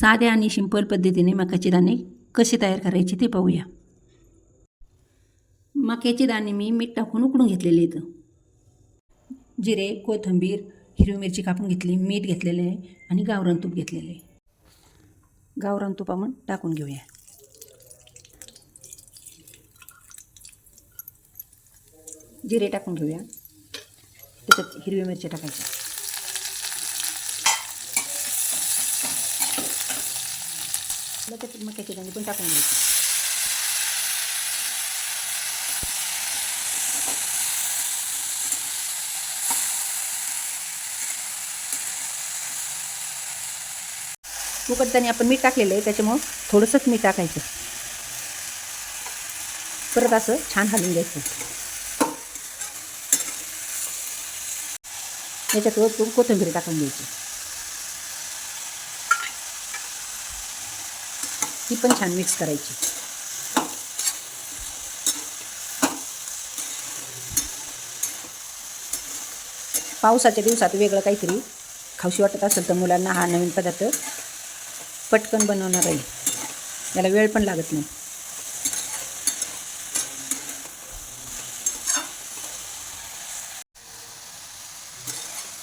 साध्या आणि सिंपल पद्धतीने मक्याचे दाणे कसे तयार करायचे ते पाहूया. मक्याचे दाणे मी मीठ टाकून उकडून घेतलेले आहेत. जिरे कोथिंबीर हिरवी मिरची कापून घेतली मीठ घेतलेले आहे आणि गावरान तूप घेतलेले आहे. गावरान तूप आपण टाकून घेऊया. जिरे टाकून घेऊया. त्याच्यात हिरवी मिरची टाकायच्या लगेच मक्याची दाणे पण टाकून घ्यायचे. उकडताना आपण मीठ टाकलेलं आहे त्याच्यामुळं थोडंसंच मीठ टाकायचं. परत असं छान हलवून घ्यायचं. याच्यात वरतून कोथिंबीर टाकून घ्यायची. ती पण छान मिक्स करायची. पावसाच्या दिवसात वेगळं काहीतरी खावशी वाटत असेल तर मुलांना हा नवीन पदार्थ पटकन बनवणार आहे. याला वेळ पण लागत नाही.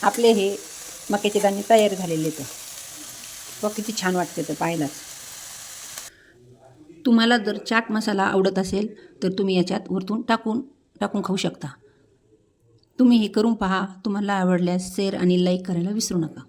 आपले हे मक्याचे दाणे तयार झालेले तर बघ किती छान वाटते तर पाहायलाच तुम्हाला जर चाट मसाला आवडत असेल तर तुम्ही याच्यात वरतून टाकून टाकून खाऊ शकता. तुम्ही हे करून पहा तुम्हाला आवडल्यास शेअर आणि लाईक करायला विसरू नका.